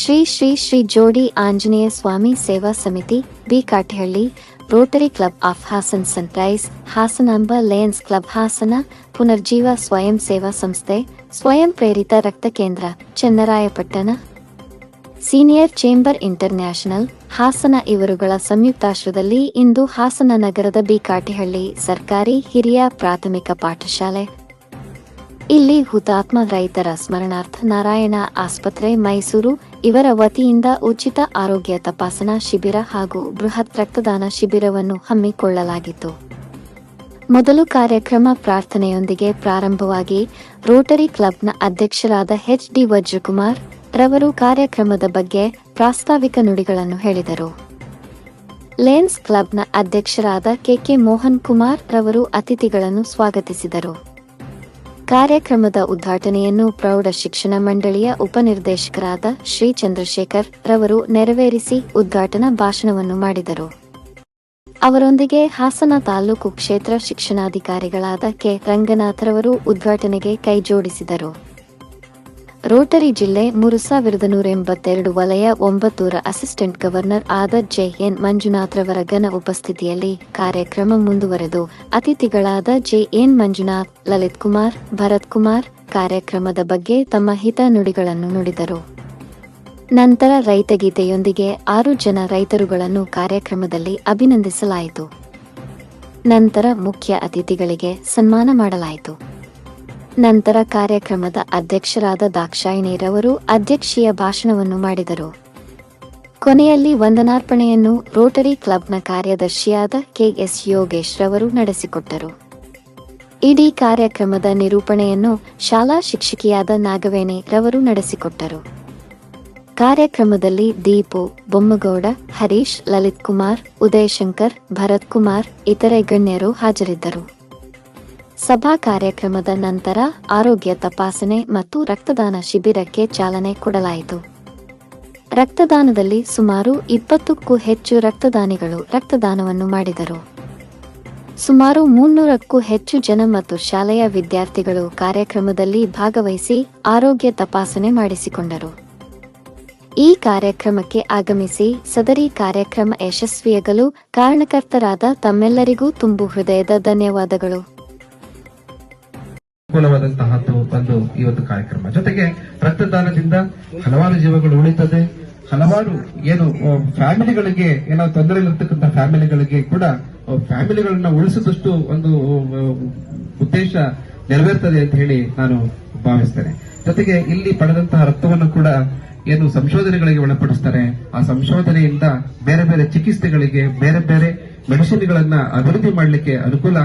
ಶ್ರೀ ಶ್ರೀ ಶ್ರೀ ಜೋಡಿ Anjaneya Swami Seva Samiti, B Katihalli, rotary club of Hassan sunrise Hasanamba lions club Hassan, Punarjeeva Swayam Seva Samsthe, ಸ್ವಯಂ ಪ್ರೇರಿತ ರಕ್ತ ಕೇಂದ್ರ, Channarayapatna. Senior chamber international, Hassan ಇವರುಗಳ ಸಂಯುಕ್ತಾಶ್ರದಲ್ಲಿ ಇಂದು ಹಾಸನ ನಗರದ ಬಿ ಕಾಟಿಹಳ್ಳಿ ಸರ್ಕಾರಿ ಹಿರಿಯ ಪ್ರಾಥಮಿಕ ಪಾಠಶಾಲೆ. ಇಲ್ಲಿ ಹುತಾತ್ಮ ರೈತರ ಸ್ಮರಣಾರ್ಥ ನಾರಾಯಣ ಆಸ್ಪತ್ರೆ, ಮೈಸೂರು. ಇವರ ವತಿಯಿಂದ ಉಚಿತ ಆರೋಗ್ಯ ತಪಾಸಣಾ ಶಿಬಿರ ಹಾಗೂ ಬೃಹತ್ ರಕ್ತದಾನ ಶಿಬಿರವನ್ನು ಹಮ್ಮಿಕೊಳ್ಳಲಾಗಿತ್ತು. ಮೊದಲು ಕಾರ್ಯಕ್ರಮ ಪ್ರಾರ್ಥನೆಯೊಂದಿಗೆ ಪ್ರಾರಂಭವಾಗಿ ರೋಟರಿ ಕ್ಲಬ್ನ ಅಧ್ಯಕ್ಷರಾದ ಎಚ್ ಡಿ ವಜ್ರಕುಮಾರ್ ರವರು ಕಾರ್ಯಕ್ರಮದ ಬಗ್ಗೆ ಪ್ರಾಸ್ತಾವಿಕ ನುಡಿಗಳನ್ನು ಹೇಳಿದರು. ಲೇನ್ಸ್ ಕ್ಲಬ್ನ ಅಧ್ಯಕ್ಷರಾದ ಕೆಕೆ ಮೋಹನ್ ಕುಮಾರ್ ರವರು ಅತಿಥಿಗಳನ್ನು ಸ್ವಾಗತಿಸಿದರು. ಕಾರ್ಯಕ್ರಮದ ಉದ್ಘಾಟನೆಯನ್ನು ಪ್ರೌಢ ಶಿಕ್ಷಣ ಮಂಡಳಿಯ ಉಪನಿರ್ದೇಶಕರಾದ ಶ್ರೀ ಚಂದ್ರಶೇಖರ್ ರವರು ನೆರವೇರಿಸಿ ಉದ್ಘಾಟನಾ ಭಾಷಣವನ್ನು ಮಾಡಿದರು. ಅವರೊಂದಿಗೆ ಹಾಸನ ತಾಲೂಕು ಕ್ಷೇತ್ರ ಶಿಕ್ಷಣಾಧಿಕಾರಿಗಳಾದ ಕೆ ರಂಗನಾಥರವರು ಉದ್ಘಾಟನೆಗೆ ಕೈಜೋಡಿಸಿದರು. ರೋಟರಿ ಜಿಲ್ಲೆ ಮೂರು ಸಾವಿರದ ನೂರ ಎಂಬತ್ತೆರಡು ವಲಯ ಒಂಬತ್ತೂರ ಅಸಿಸ್ಟೆಂಟ್ ಗವರ್ನರ್ ಆದರ್ ಜೆ ಎನ್ ಮಂಜುನಾಥ್ರವರ ಘನ ಉಪಸ್ಥಿತಿಯಲ್ಲಿ ಕಾರ್ಯಕ್ರಮ ಮುಂದುವರೆದು, ಅತಿಥಿಗಳಾದ ಜೆ ಎನ್ ಮಂಜುನಾಥ್, ಲಲಿತ್ ಕುಮಾರ್, ಭರತ್ ಕುಮಾರ್ ಕಾರ್ಯಕ್ರಮದ ಬಗ್ಗೆ ತಮ್ಮ ಹಿತ ನುಡಿಗಳನ್ನು ನುಡಿದರು. ನಂತರ ರೈತಗೀತೆಯೊಂದಿಗೆ ಆರು ಜನ ರೈತರುಗಳನ್ನು ಕಾರ್ಯಕ್ರಮದಲ್ಲಿ ಅಭಿನಂದಿಸಲಾಯಿತು. ನಂತರ ಮುಖ್ಯ ಅತಿಥಿಗಳಿಗೆ ಸನ್ಮಾನ ಮಾಡಲಾಯಿತು. ನಂತರ ಕಾರ್ಯಕ್ರಮದ ಅಧ್ಯಕ್ಷರಾದ ದಾಕ್ಷಾಯಿಣಿರವರು ಅಧ್ಯಕ್ಷೀಯ ಭಾಷಣವನ್ನು ಮಾಡಿದರು. ಕೊನೆಯಲ್ಲಿ ವಂದನಾರ್ಪಣೆಯನ್ನು ರೋಟರಿ ಕ್ಲಬ್ನ ಕಾರ್ಯದರ್ಶಿಯಾದ ಕೆಎಸ್ ಯೋಗೇಶ್ ರವರು ನಡೆಸಿಕೊಟ್ಟರು. ಇಡೀ ಕಾರ್ಯಕ್ರಮದ ನಿರೂಪಣೆಯನ್ನು ಶಾಲಾ ಶಿಕ್ಷಕಿಯಾದ ನಾಗವೇಣಿ ರವರು ನಡೆಸಿಕೊಟ್ಟರು. ಕಾರ್ಯಕ್ರಮದಲ್ಲಿ ದೀಪು, ಬೊಮ್ಮಗೌಡ, ಹರೀಶ್ ಲಲಿತ್ ಕುಮಾರ್ ಉದಯಶಂಕರ್ ಭರತ್ ಕುಮಾರ್ ಇತರೆ ಗಣ್ಯರು ಹಾಜರಿದ್ದರು. ಸಭಾ ಕಾರ್ಯಕ್ರಮದ ನಂತರ ಆರೋಗ್ಯ ತಪಾಸಣೆ ಮತ್ತು ರಕ್ತದಾನ ಶಿಬಿರಕ್ಕೆ ಚಾಲನೆ ಕೊಡಲಾಯಿತು. ರಕ್ತದಾನದಲ್ಲಿ ಸುಮಾರು ಇಪ್ಪತ್ತಕ್ಕೂ ಹೆಚ್ಚು ರಕ್ತದಾನಿಗಳು ರಕ್ತದಾನವನ್ನು ಮಾಡಿದರು. ಸುಮಾರು ಮುನ್ನೂರಕ್ಕೂ ಹೆಚ್ಚು ಜನ ಮತ್ತು ಶಾಲೆಯ ವಿದ್ಯಾರ್ಥಿಗಳು ಕಾರ್ಯಕ್ರಮದಲ್ಲಿ ಭಾಗವಹಿಸಿ ಆರೋಗ್ಯ ತಪಾಸಣೆ ಮಾಡಿಸಿಕೊಂಡರು. ಈ ಕಾರ್ಯಕ್ರಮಕ್ಕೆ ಆಗಮಿಸಿ ಸದರಿ ಕಾರ್ಯಕ್ರಮ ಯಶಸ್ವಿಯಾಗಲು ಕಾರಣಕರ್ತರಾದ ತಮ್ಮೆಲ್ಲರಿಗೂ ತುಂಬು ಹೃದಯದ ಧನ್ಯವಾದಗಳು. ಅನುಕೂಲವಾದಂತಹ ಒಂದು ಈ ಒಂದು ಕಾರ್ಯಕ್ರಮ. ಜೊತೆಗೆ ರಕ್ತದಾನದಿಂದ ಹಲವಾರು ಜೀವಗಳು ಉಳಿತದೆ. ಹಲವಾರು ಏನು ಫ್ಯಾಮಿಲಿಗಳಿಗೆ, ಏನೋ ತೊಂದರೆ ಇರತಕ್ಕಂತ ಫ್ಯಾಮಿಲಿಗಳಿಗೆ ಕೂಡ ಫ್ಯಾಮಿಲಿಗಳನ್ನ ಉಳಿಸಿದಷ್ಟು ಒಂದು ಉದ್ದೇಶ ನೆರವೇರ್ತದೆ ಅಂತ ಹೇಳಿ ನಾನು ಭಾವಿಸ್ತೇನೆ. ಜೊತೆಗೆ ಇಲ್ಲಿ ಪಡೆದಂತಹ ರಕ್ತವನ್ನು ಕೂಡ ಏನು ಸಂಶೋಧನೆಗಳಿಗೆ ಒಳಪಡಿಸ್ತಾರೆ. ಆ ಸಂಶೋಧನೆಯಿಂದ ಬೇರೆ ಬೇರೆ ಚಿಕಿತ್ಸೆಗಳಿಗೆ, ಬೇರೆ ಬೇರೆ ಮೆಡಿಸಿನ್ಗಳನ್ನ ಅಭಿವೃದ್ಧಿ ಮಾಡಲಿಕ್ಕೆ ಅನುಕೂಲ